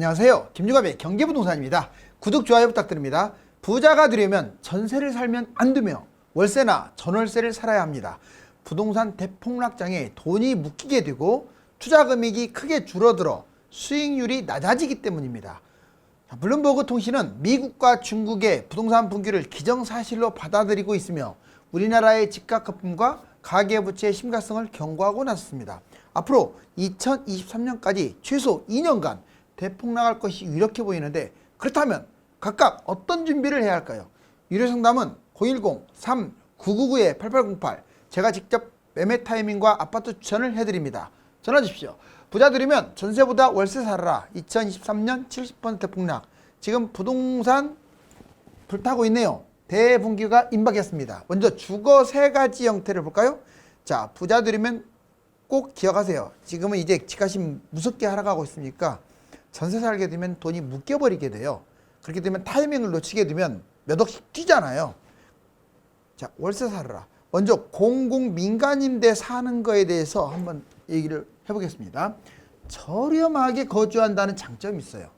안녕하세요. 김유갑의 경제부동산입니다. 구독, 좋아요 부탁드립니다. 부자가 되려면 전세를 살면 안 되며 월세나 전월세를 살아야 합니다. 부동산 대폭락장에 돈이 묶이게 되고 투자 금액이 크게 줄어들어 수익률이 낮아지기 때문입니다. 자, 블룸버그 통신은 미국과 중국의 부동산 분기를 기정사실로 받아들이고 있으며 우리나라의 집값 거품과 가계부채의 심각성을 경고하고 나섰습니다. 앞으로 2023년까지 최소 2년간 대폭락할 것이 유력해 보이는데 그렇다면 각각 어떤 준비를 해야 할까요? 유료 상담은 010-3999-8808 제가 직접 매매 타이밍과 아파트 추천을 해드립니다. 전화 주십시오. 부자 들이면 전세보다 월세 살아라. 2023년 70% 폭락. 지금 부동산 불타고 있네요. 대분기가 임박했습니다. 먼저 주거 세 가지 형태를 볼까요? 자, 부자 들이면 꼭 기억하세요. 지금은 이제 집값이 무섭게 하락하고 있으니까 전세 살게 되면 돈이 묶여버리게 돼요. 그렇게 되면 타이밍을 놓치게 되면 몇 억씩 뛰잖아요. 자, 월세 살아라. 먼저 공공 민간임대 사는 거에 대해서 한번 얘기를 해보겠습니다. 저렴하게 거주한다는 장점이 있어요.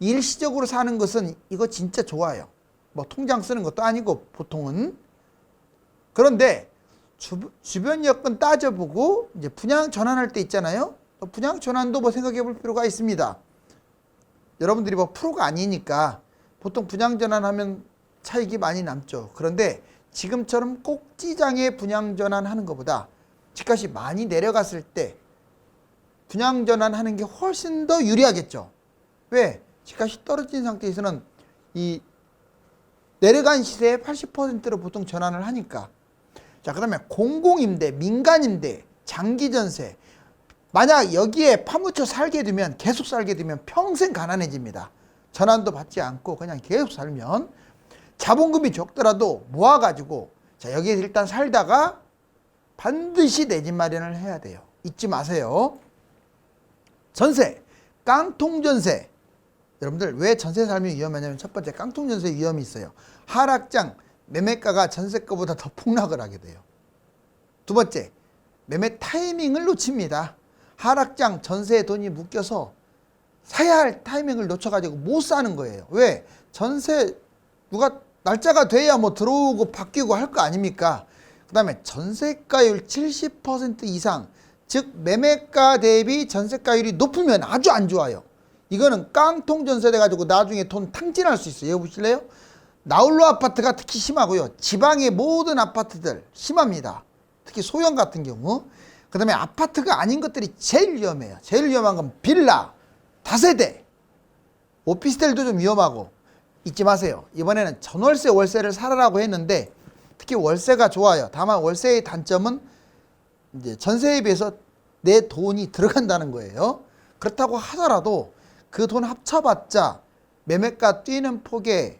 일시적으로 사는 것은 이거 진짜 좋아요. 뭐 통장 쓰는 것도 아니고 보통은 그런데 주, 주변 여건 따져보고 이제 분양 전환할 때 있잖아요. 또 분양 전환도 뭐 생각해 볼 필요가 있습니다. 여러분들이 뭐 프로가 아니니까 보통 분양 전환 하면 차익이 많이 남죠. 그런데 지금처럼 꼭지장에 분양 전환 하는 것보다 집값이 많이 내려갔을 때 분양 전환 하는 게 훨씬 더 유리하겠죠. 왜? 집값이 떨어진 상태에서는 이 내려간 시세의 80%로 보통 전환을 하니까. 자, 그다음에 공공임대, 민간임대, 장기전세. 만약 여기에 파묻혀 살게 되면 계속 살게 되면 평생 가난해집니다. 전환도 받지 않고 그냥 계속 살면 자본금이 적더라도 모아가지고 자 여기에 일단 살다가 반드시 내 집 마련을 해야 돼요. 잊지 마세요. 전세, 깡통전세. 여러분들 왜 전세 살면 위험하냐면 첫 번째 깡통전세 위험이 있어요. 하락장 매매가가 전세가보다 더 폭락을 하게 돼요. 두 번째 매매 타이밍을 놓칩니다. 하락장 전세에 돈이 묶여서 사야 할 타이밍을 놓쳐가지고 못 사는 거예요. 왜? 전세 누가 날짜가 돼야 뭐 들어오고 바뀌고 할 거 아닙니까? 그 다음에 전세가율 70% 이상, 즉 매매가 대비 전세가율이 높으면 아주 안 좋아요. 이거는 깡통 전세 돼 가지고 나중에 돈 탕진할 수 있어요. 보실래요? 나홀로 아파트가 특히 심하고요. 지방의 모든 아파트들 심합니다. 특히 소형 같은 경우. 그 다음에 아파트가 아닌 것들이 제일 위험해요. 제일 위험한 건 빌라, 다세대, 오피스텔도 좀 위험하고 잊지 마세요. 이번에는 전월세, 월세를 살아라고 했는데 특히 월세가 좋아요. 다만 월세의 단점은 이제 전세에 비해서 내 돈이 들어간다는 거예요. 그렇다고 하더라도 그 돈 합쳐봤자 매매가 뛰는 폭의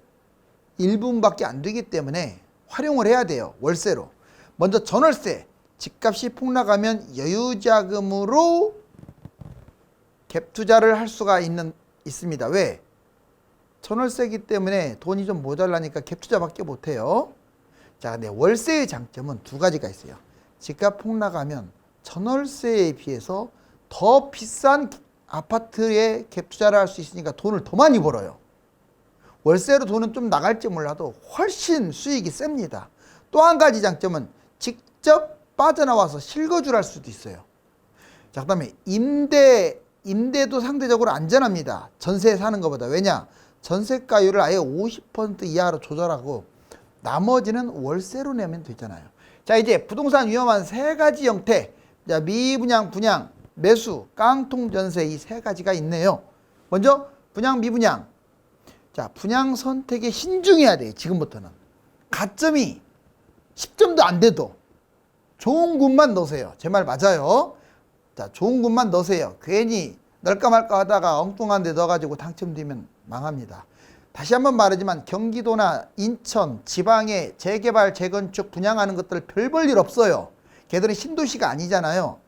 일분밖에 안 되기 때문에 활용을 해야 돼요. 월세로. 먼저 전월세. 집값이 폭락하면 여유자금으로 갭 투자를 할 수가 있는 있습니다. 왜? 전월세기 때문에 돈이 좀 모자라니까 갭 투자밖에 못 해요. 자, 근데 월세의 장점은 두 가지가 있어요. 집값 폭락하면 전월세에 비해서 더 비싼 아파트에 갭 투자를 할 수 있으니까 돈을 더 많이 벌어요. 월세로 돈은 좀 나갈지 몰라도 훨씬 수익이 셉니다. 또 한 가지 장점은 직접 빠져나와서 실거주를 할 수도 있어요. 자, 그 다음에 임대 임대도 상대적으로 안전합니다. 전세 사는 것보다 왜냐? 전세가율을 아예 50% 이하로 조절하고 나머지는 월세로 내면 되잖아요. 자, 이제 부동산 위험한 세 가지 형태. 자, 미분양, 분양, 매수, 깡통 전세 이 세 가지가 있네요. 먼저 분양, 미분양. 자, 분양 선택에 신중해야 돼요. 지금부터는. 가점이 10점도 안 돼도 좋은 곳만 넣으세요. 제 말 맞아요. 자, 좋은 곳만 넣으세요. 괜히 넣을까 말까 하다가 엉뚱한 데 넣어가지고 당첨되면 망합니다. 다시 한번 말하지만 경기도나 인천, 지방에 재개발, 재건축, 분양하는 것들 별 볼 일 없어요. 걔들은 신도시가 아니잖아요.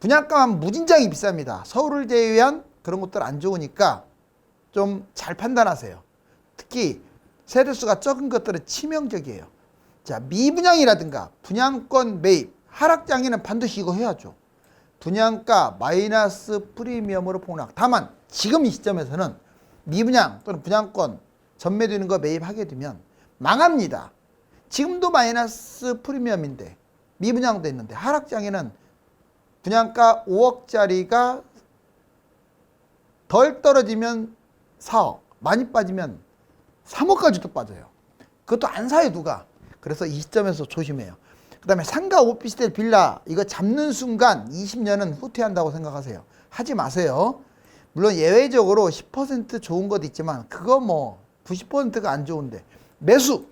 분양가만 무진장이 비쌉니다. 서울을 제외한 그런 것들 안 좋으니까 좀 잘 판단하세요. 특히 세대수가 적은 것들은 치명적이에요. 자, 미분양이라든가 분양권 매입, 하락장에는 반드시 이거 해야죠. 분양가 마이너스 프리미엄으로 폭락. 다만 지금 이 시점에서는 미분양 또는 분양권 전매되는 거 매입하게 되면 망합니다. 지금도 마이너스 프리미엄인데 미분양도 있는데 하락장에는 분양가 5억짜리가 덜 떨어지면 4억, 많이 빠지면 3억까지도 빠져요. 그것도 안 사요 누가. 그래서 이 시점에서 조심해요. 그 다음에 상가 오피스텔 빌라 이거 잡는 순간 20년은 후퇴한다고 생각하세요. 하지 마세요. 물론 예외적으로 10% 좋은 것도 있지만 그거 뭐 90%가 안 좋은데 매수.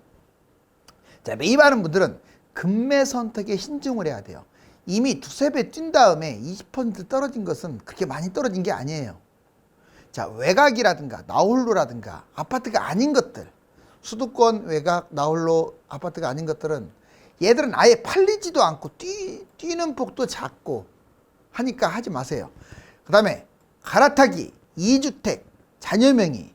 자 매입하는 분들은 금매 선택에 신중을 해야 돼요. 이미 두세 배 뛴 다음에 20% 떨어진 것은 그렇게 많이 떨어진 게 아니에요. 자 외곽이라든가 나홀로라든가 아파트가 아닌 것들 수도권 외곽 나홀로 아파트가 아닌 것들은 얘들은 아예 팔리지도 않고 뛰, 뛰는 폭도 작고 하니까 하지 마세요. 그 다음에 갈아타기 2주택 자녀 명의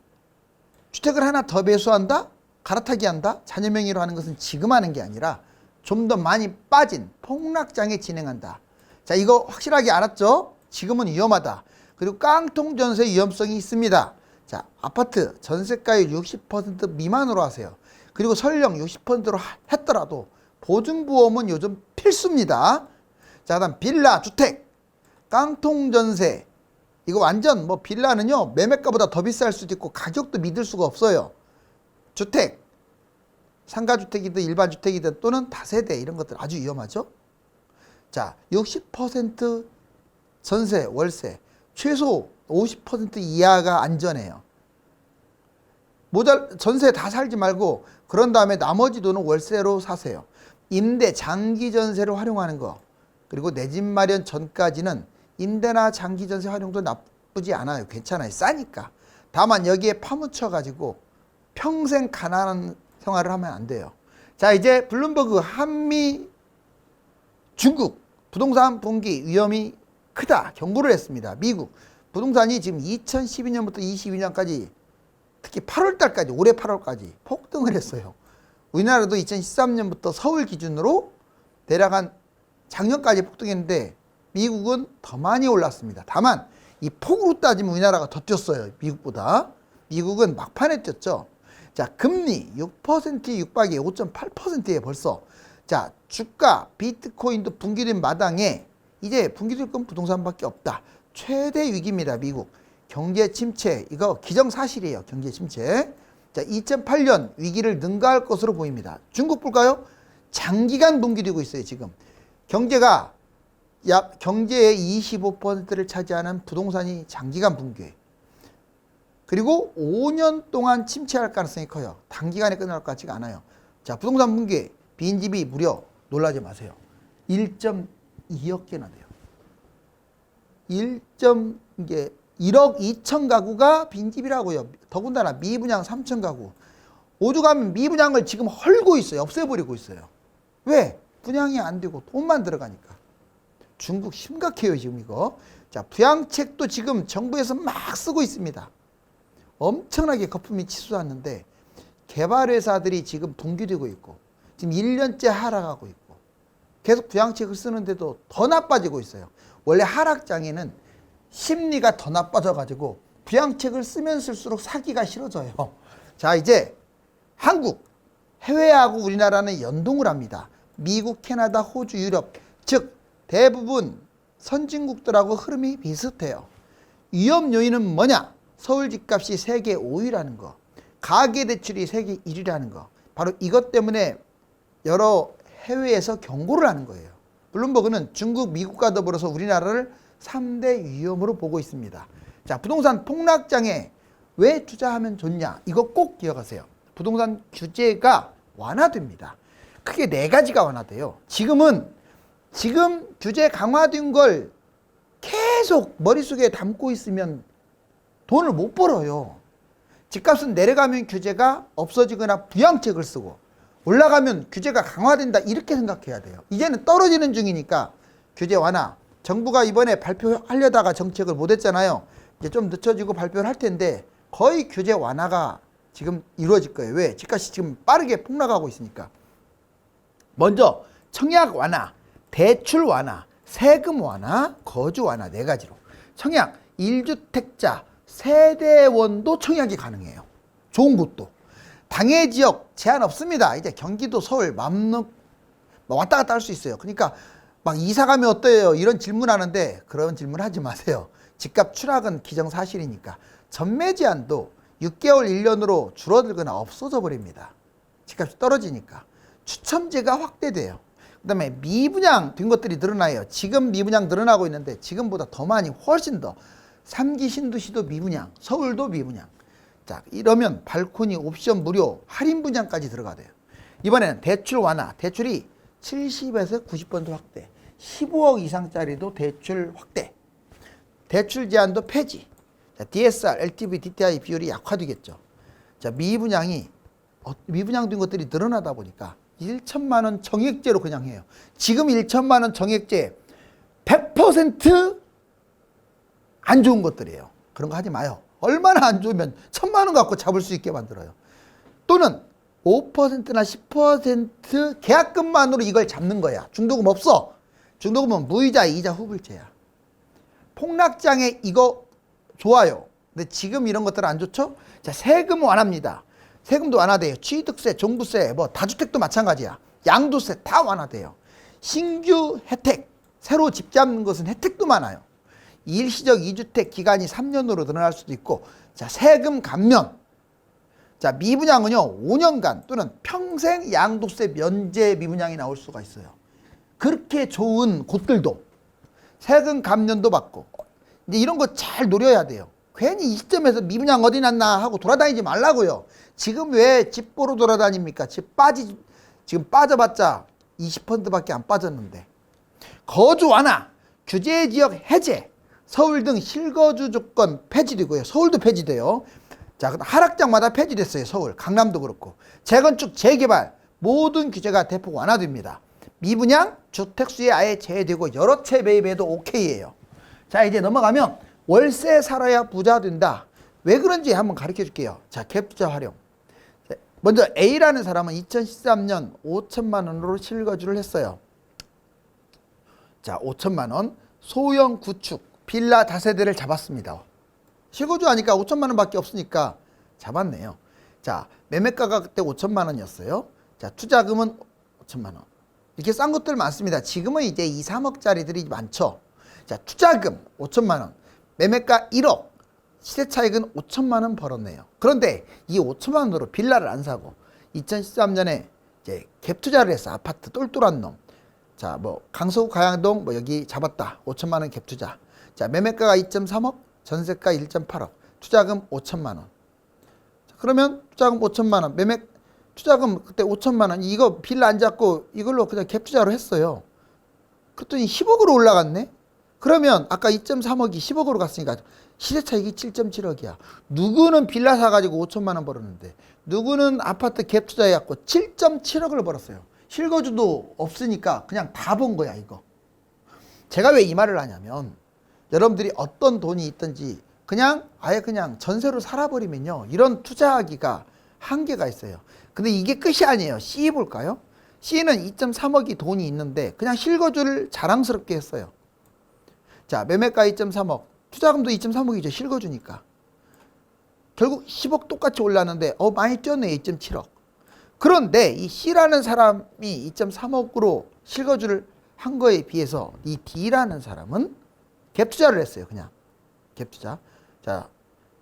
주택을 하나 더 배수한다? 갈아타기 한다? 자녀 명의로 하는 것은 지금 하는 게 아니라 좀 더 많이 빠진 폭락장에 진행한다. 자, 이거 확실하게 알았죠? 지금은 위험하다. 그리고 깡통 전세 위험성이 있습니다. 자, 아파트 전세가율 60% 미만으로 하세요. 그리고 설령 60%로 했더라도 보증보험은 요즘 필수입니다. 자, 그다음 빌라 주택 깡통 전세 이거 완전 뭐 빌라는요 매매가보다 더 비쌀 수도 있고 가격도 믿을 수가 없어요. 주택 상가주택이든 일반 주택이든 또는 다세대 이런 것들 아주 위험하죠. 자, 60% 전세 월세 최소 50% 이하가 안전해요. 모자 전세 다 살지 말고 그런 다음에 나머지 돈은 월세로 사세요. 임대 장기 전세를 활용하는 거 그리고 내 집 마련 전까지는 임대나 장기 전세 활용도 나쁘지 않아요. 괜찮아요. 싸니까. 다만 여기에 파묻혀 가지고 평생 가난한 생활을 하면 안 돼요. 자, 이제 블룸버그 한미 중국 부동산 분기 위험이 크다 경고를 했습니다. 미국 부동산이 지금 2012년부터 22년까지 특히 8월 달까지 올해 8월까지 폭등을 했어요. 우리나라도 2013년부터 서울 기준으로 대략 한 작년까지 폭등했는데 미국은 더 많이 올랐습니다. 다만 이 폭으로 따지면 우리나라가 더 뛰었어요. 미국보다. 미국은 막판에 뛰었죠. 자, 금리 6% 육박에 5.8%에 벌써 자, 주가 비트코인도 분기된 마당에 이제 분기될 건 부동산밖에 없다. 최대 위기입니다. 미국. 경제 침체 이거 기정사실이에요. 경제 침체. 자, 2008년 위기를 능가할 것으로 보입니다. 중국 볼까요? 장기간 분기되고 있어요, 지금. 경제가 약 경제의 25%를 차지하는 부동산이 장기간 붕괴. 그리고 5년 동안 침체할 가능성이 커요. 단기간에 끝날 것 같지가 않아요. 자, 부동산 붕괴 빈집이 무려 놀라지 마세요. 1.2억 개나 돼요. 1. 이게 1억 2천 가구가 빈집이라고요. 더군다나 미분양 3천 가구. 오죽하면 미분양을 지금 헐고 있어요. 없애버리고 있어요. 왜? 분양이 안 되고 돈만 들어가니까. 중국 심각해요, 지금 이거. 자, 부양책도 지금 정부에서 막 쓰고 있습니다. 엄청나게 거품이 치솟았는데 개발회사들이 지금 붕괴되고 있고 지금 1년째 하락하고 있고 계속 부양책을 쓰는데도 더 나빠지고 있어요. 원래 하락장에는 심리가 더 나빠져 가지고 부양책을 쓰면 쓸수록 사기가 싫어져요. 자, 이제 한국 해외하고 우리나라는 연동을 합니다. 미국, 캐나다, 호주, 유럽 즉 대부분 선진국들하고 흐름이 비슷해요. 위험 요인은 뭐냐? 서울 집값이 세계 5위라는 거. 가계 대출이 세계 1위라는 거. 바로 이것 때문에 여러 해외에서 경고를 하는 거예요. 블룸버그는 중국, 미국과 더불어서 우리나라를 3대 위험으로 보고 있습니다. 자, 부동산 폭락장에 왜 투자하면 좋냐? 이거 꼭 기억하세요. 부동산 규제가 완화됩니다. 크게 네 가지가 완화돼요. 지금은 지금 규제 강화된 걸 계속 머릿속에 담고 있으면 돈을 못 벌어요. 집값은 내려가면 규제가 없어지거나 부양책을 쓰고 올라가면 규제가 강화된다 이렇게 생각해야 돼요. 이제는 떨어지는 중이니까 규제 완화. 정부가 이번에 발표하려다가 정책을 못 했잖아요. 이제 좀 늦춰지고 발표를 할 텐데 거의 규제 완화가 지금 이루어질 거예요. 왜? 집값이 지금 빠르게 폭락하고 있으니까. 먼저 청약 완화, 대출 완화, 세금 완화, 거주 완화 네 가지로. 청약 1주택자 세대원도 청약이 가능해요. 좋은 곳도. 당해 지역 제한 없습니다. 이제 경기도, 서울, 맘릉 뭐 왔다 갔다 할 수 있어요. 그러니까 막 이사 가면 어때요? 이런 질문 하는데 그런 질문 하지 마세요. 집값 추락은 기정사실이니까 전매 제한도 6개월 1년으로 줄어들거나 없어져 버립니다. 집값이 떨어지니까 추첨제가 확대돼요. 그다음에 미분양 된 것들이 늘어나요. 지금 미분양 늘어나고 있는데 지금보다 더 많이 훨씬 더 삼기 신도시도 미분양, 서울도 미분양. 자 이러면 발코니 옵션 무료 할인 분양까지 들어가 돼요. 이번에는 대출 완화, 대출이 70에서 90% 확대, 15억 이상짜리도 대출 확대, 대출 제한도 폐지. 자, DSR, LTV, DTI 비율이 약화되겠죠. 자 미분양이 어, 미분양된 것들이 늘어나다 보니까 1천만 원 정액제로 그냥 해요. 지금 1천만 원 정액제 100%안 좋은 것들이에요. 그런 거 하지 마요. 얼마나 안 좋으면 천만 원 갖고 잡을 수 있게 만들어요. 또는 5%나 10% 계약금만으로 이걸 잡는 거야. 중도금 없어. 중도금은 무이자, 이자, 후불제야. 폭락장에 이거 좋아요. 근데 지금 이런 것들 안 좋죠? 자, 세금 완화입니다. 세금도 완화돼요. 취득세, 종부세, 뭐 다주택도 마찬가지야. 양도세 다 완화돼요. 신규 혜택, 새로 집 잡는 것은 혜택도 많아요. 일시적 이주택 기간이 3년으로 늘어날 수도 있고, 자, 세금 감면. 자, 미분양은요, 5년간 또는 평생 양도세 면제 미분양이 나올 수가 있어요. 그렇게 좋은 곳들도 세금 감면도 받고, 이제 이런 거 잘 노려야 돼요. 괜히 이 시점에서 미분양 어디 났나 하고 돌아다니지 말라고요. 지금 왜 집 보러 돌아다닙니까? 집 빠지, 지금 빠져봤자 20%밖에 안 빠졌는데. 거주 완화, 규제 지역 해제, 서울 등 실거주 조건 폐지되고요. 서울도 폐지돼요. 자, 하락장마다 폐지됐어요. 서울, 강남도 그렇고. 재건축, 재개발 모든 규제가 대폭 완화됩니다. 미분양, 주택수에 아예 제외되고 여러 채 매입에도 오케이예요. 자, 이제 넘어가면 월세 살아야 부자 된다. 왜 그런지 한번 가르쳐 줄게요. 자, 갭투자 활용. 자, 먼저 A라는 사람은 2013년 5천만 원으로 실거주를 했어요. 자, 5천만 원 소형 구축 빌라 다세대를 잡았습니다. 실거주 하니까 5천만 원밖에 없으니까 잡았네요. 자, 매매가가 그때 5천만 원이었어요. 자, 투자금은 5천만 원. 이렇게 싼 것들 많습니다. 지금은 이제 2, 3억짜리들이 많죠. 자, 투자금 5천만 원. 매매가 1억. 시세 차익은 5천만 원 벌었네요. 그런데 이 5천만 원으로 빌라를 안 사고 2013년에 이제 갭 투자를 해서 아파트 똘똘한 놈. 자, 뭐 강서구 가양동 뭐 여기 잡았다. 5천만 원 갭 투자. 자, 매매가가 2.3억, 전세가 1.8억, 투자금 5천만 원. 자, 그러면 투자금 5천만 원, 매매 투자금 그때 5천만 원. 이거 빌라 안 잡고 이걸로 그냥 갭 투자로 했어요. 그랬더니 10억으로 올라갔네. 그러면 아까 2.3억이 10억으로 갔으니까 시세 차익이 7.7억이야. 누구는 빌라 사가지고 5천만 원 벌었는데 누구는 아파트 갭 투자해갖고 7.7억을 벌었어요. 실거주도 없으니까 그냥 다 본 거야 이거. 제가 왜 이 말을 하냐면 여러분들이 어떤 돈이 있든지 그냥 아예 그냥 전세로 살아버리면요 이런 투자하기가 한계가 있어요. 근데 이게 끝이 아니에요. C 볼까요? C는 2.3억이 돈이 있는데 그냥 실거주를 자랑스럽게 했어요. 자, 매매가 2.3억, 투자금도 2.3억이죠. 실거주니까. 결국 10억 똑같이 올랐는데 어 많이 뛰었네 2.7억. 그런데 이 C라는 사람이 2.3억으로 실거주를 한 거에 비해서 이 D라는 사람은 갭 투자를 했어요. 그냥 갭 투자. 자,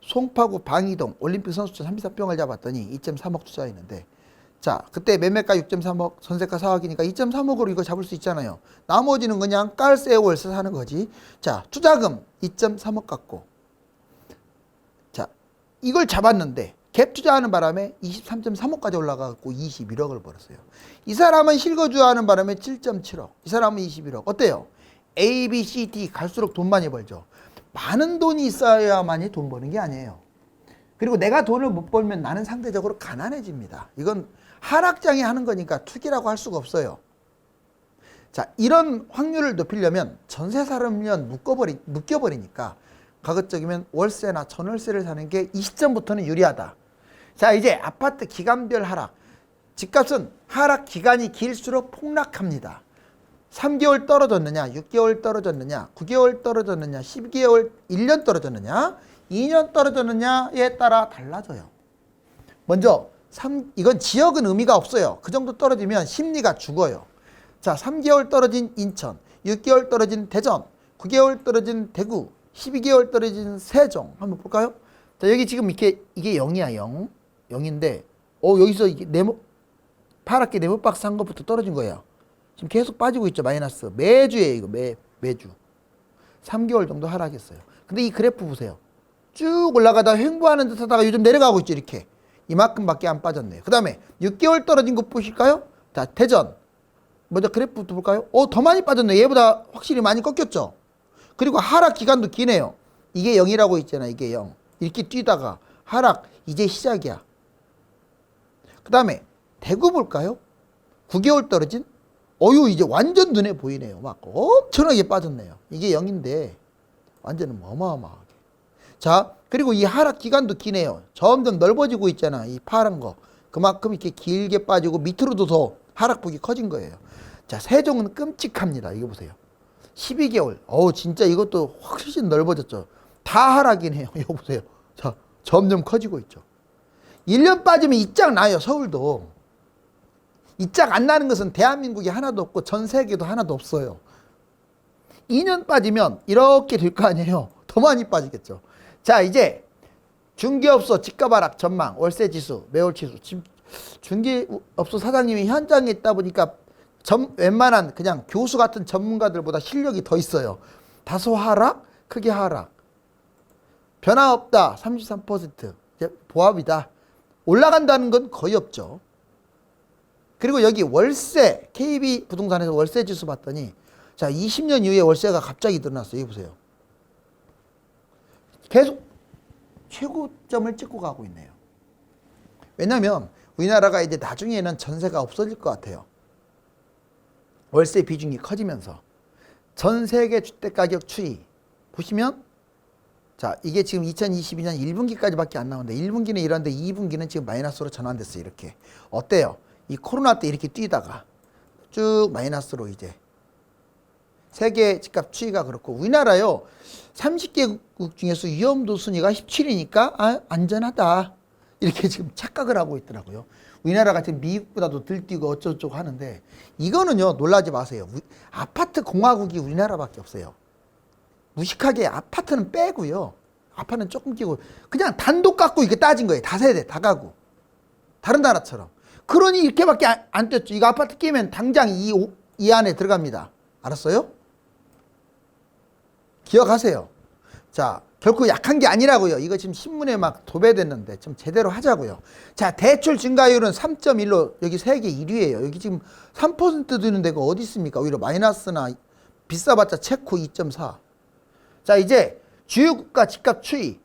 송파구 방이동 올림픽 선수촌 34평을 잡았더니 2.3억 투자했는데 자, 그때 매매가 6.3억, 전세가 4억이니까 2.3억으로 이거 잡을 수 있잖아요. 나머지는 그냥 깔세 월세 사는 거지. 자, 투자금 2.3억 갖고. 자, 이걸 잡았는데 갭 투자하는 바람에 23.3억까지 올라가고 21억을 벌었어요. 이 사람은 실거주하는 바람에 7.7억. 이 사람은 21억. 어때요? A, B, C, D 갈수록 돈 많이 벌죠. 많은 돈이 있어야만이 돈 버는 게 아니에요. 그리고 내가 돈을 못 벌면 나는 상대적으로 가난해집니다. 이건 하락장에 하는 거니까 투기라고 할 수가 없어요. 자, 이런 확률을 높이려면 전세 살면 묶어버리, 묶여버리니까 가급적이면 월세나 전월세를 사는 게 이 시점부터는 유리하다. 자, 이제 아파트 기간별 하락. 집값은 하락 기간이 길수록 폭락합니다. 3개월 떨어졌느냐, 6개월 떨어졌느냐, 9개월 떨어졌느냐, 12개월, 1년 떨어졌느냐, 2년 떨어졌느냐에 따라 달라져요. 먼저 3, 이건 지역은 의미가 없어요. 그 정도 떨어지면 심리가 죽어요. 자, 3개월 떨어진 인천, 6개월 떨어진 대전, 9개월 떨어진 대구, 12개월 떨어진 세종. 한번 볼까요? 자, 여기 지금 이렇게 이게 0이야, 0. 0인데 어, 여기서 이게 네모 파랗게 네모 박스 한 것부터 떨어진 거예요. 지금 계속 빠지고 있죠, 마이너스. 매주에 이거 매 매주. 3개월 정도 하락했어요. 근데 이 그래프 보세요. 쭉 올라가다 횡보하는 듯 하다가 요즘 내려가고 있죠, 이렇게. 이만큼밖에 안 빠졌네요. 그 다음에 6개월 떨어진 거 보실까요? 자, 대전. 먼저 그래프부터 볼까요? 어, 더 많이 빠졌네. 얘보다 확실히 많이 꺾였죠? 그리고 하락 기간도 기네요. 이게 0이라고 있잖아, 이게 0. 이렇게 뛰다가 하락, 이제 시작이야. 그 다음에 대구 볼까요? 9개월 떨어진? 어유, 이제 완전 눈에 보이네요. 막 엄청나게 빠졌네요. 이게 0인데, 완전 어마어마하게. 자, 그리고 이 하락 기간도 기네요. 점점 넓어지고 있잖아. 이 파란 거. 그만큼 이렇게 길게 빠지고 밑으로도 더 하락폭이 커진 거예요. 자, 세종은 끔찍합니다. 이거 보세요. 12개월. 어우, 진짜 이것도 훨씬 넓어졌죠. 다 하락이긴 해요. 이거 보세요. 자, 점점 커지고 있죠. 1년 빠지면 이짝 나요, 서울도. 이 짝 안 나는 것은 대한민국이 하나도 없고 전 세계도 하나도 없어요. 2년 빠지면 이렇게 될 거 아니에요. 더 많이 빠지겠죠. 자, 이제 중개업소 집값 하락 전망, 월세 지수, 매월 지수. 중개업소 사장님이 현장에 있다 보니까 전, 웬만한 그냥 교수 같은 전문가들보다 실력이 더 있어요. 다소 하락, 크게 하락. 변화 없다, 33%. 이제 보합이다. 올라간다는 건 거의 없죠. 그리고 여기 월세, KB 부동산에서 월세 지수 봤더니 자, 20년 이후에 월세가 갑자기 늘어났어요. 여기 보세요. 계속 최고점을 찍고 가고 있네요. 왜냐하면 우리나라가 이제 나중에는 전세가 없어질 것 같아요. 월세 비중이 커지면서 전 세계 주택 가격 추이 보시면 자 이게 지금 2022년 1분기까지밖에 안 나오는데 1분기는 이런데 2분기는 지금 마이너스로 전환됐어요. 이렇게 어때요? 이 코로나 때 이렇게 뛰다가 쭉 마이너스로 이제 세계 집값 추이가 그렇고 우리나라요 30개국 중에서 위험도 순위가 17이니까 아, 안전하다 이렇게 지금 착각을 하고 있더라고요. 우리나라 같은 미국보다도 들뛰고 어쩌고저쩌고 하는데 이거는요 놀라지 마세요. 우- 아파트 공화국이 우리나라밖에 없어요. 무식하게 아파트는 빼고요. 아파트는 조금 끼고 그냥 단독 갖고 이렇게 따진 거예요. 다 세대 다 가구. 다른 나라처럼. 그러니 이렇게밖에 안, 안 떴죠. 이거 아파트 끼면 당장 이, 오- 이 안에 들어갑니다. 알았어요? 기억하세요. 자, 결코 약한 게 아니라고요. 이거 지금 신문에 막 도배됐는데 좀 제대로 하자고요. 자, 대출 증가율은 3.1로 여기 세계 1위예요. 여기 지금 3% 드는 데가 어디 있습니까? 오히려 마이너스나 비싸봤자 체코 2.4. 자, 이제 주요 국가 집값 추이.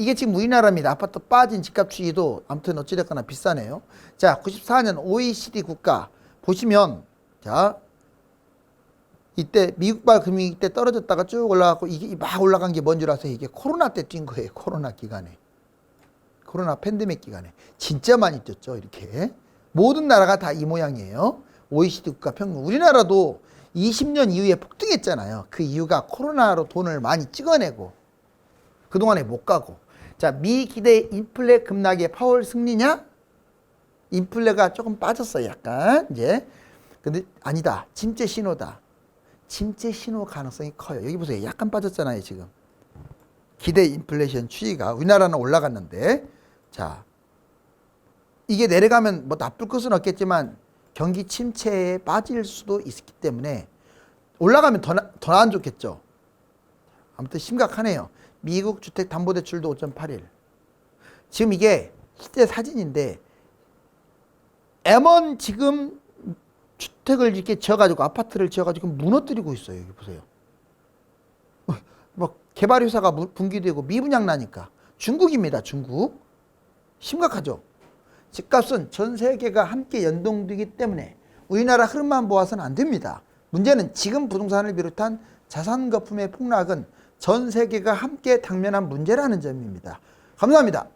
이게 지금 우리나라입니다. 아파트 빠진 집값 추이도 아무튼 어찌됐거나 비싸네요. 자, 94년 OECD 국가 보시면 자, 이때 미국발 금융위 때 떨어졌다가 쭉 올라가고 이게 막 올라간 게 뭔 줄 아세요? 이게 코로나 때 뛴 거예요. 코로나 기간에. 코로나 팬데믹 기간에. 진짜 많이 뛰었죠. 이렇게. 모든 나라가 다 이 모양이에요. OECD 국가 평균. 우리나라도 20년 이후에 폭등했잖아요. 그 이유가 코로나로 돈을 많이 찍어내고 그동안에 못 가고. 자, 미 기대 인플레 급락의 파월 승리냐? 인플레가 조금 빠졌어요. 약간. 이제. 근데 아니다. 침체 신호다. 침체 신호 가능성이 커요. 여기 보세요. 약간 빠졌잖아요, 지금. 기대 인플레이션 추이가 우리나라는 올라갔는데 자. 이게 내려가면 뭐 나쁠 것은 없겠지만 경기 침체에 빠질 수도 있기 때문에 올라가면 더안 좋겠죠. 아무튼 심각하네요. 미국 주택 담보 대출도 5.81. 지금 이게 실제 사진인데 M1 지금 주택을 이렇게 지어가지고 아파트를 지어가지고 무너뜨리고 있어요. 여기 보세요. 뭐 개발 회사가 붕괴되고 미분양 나니까 중국입니다. 중국 심각하죠. 집값은 전 세계가 함께 연동되기 때문에 우리나라 흐름만 보아서는 안 됩니다. 문제는 지금 부동산을 비롯한 자산 거품의 폭락은 전 세계가 함께 당면한 문제라는 점입니다. 감사합니다.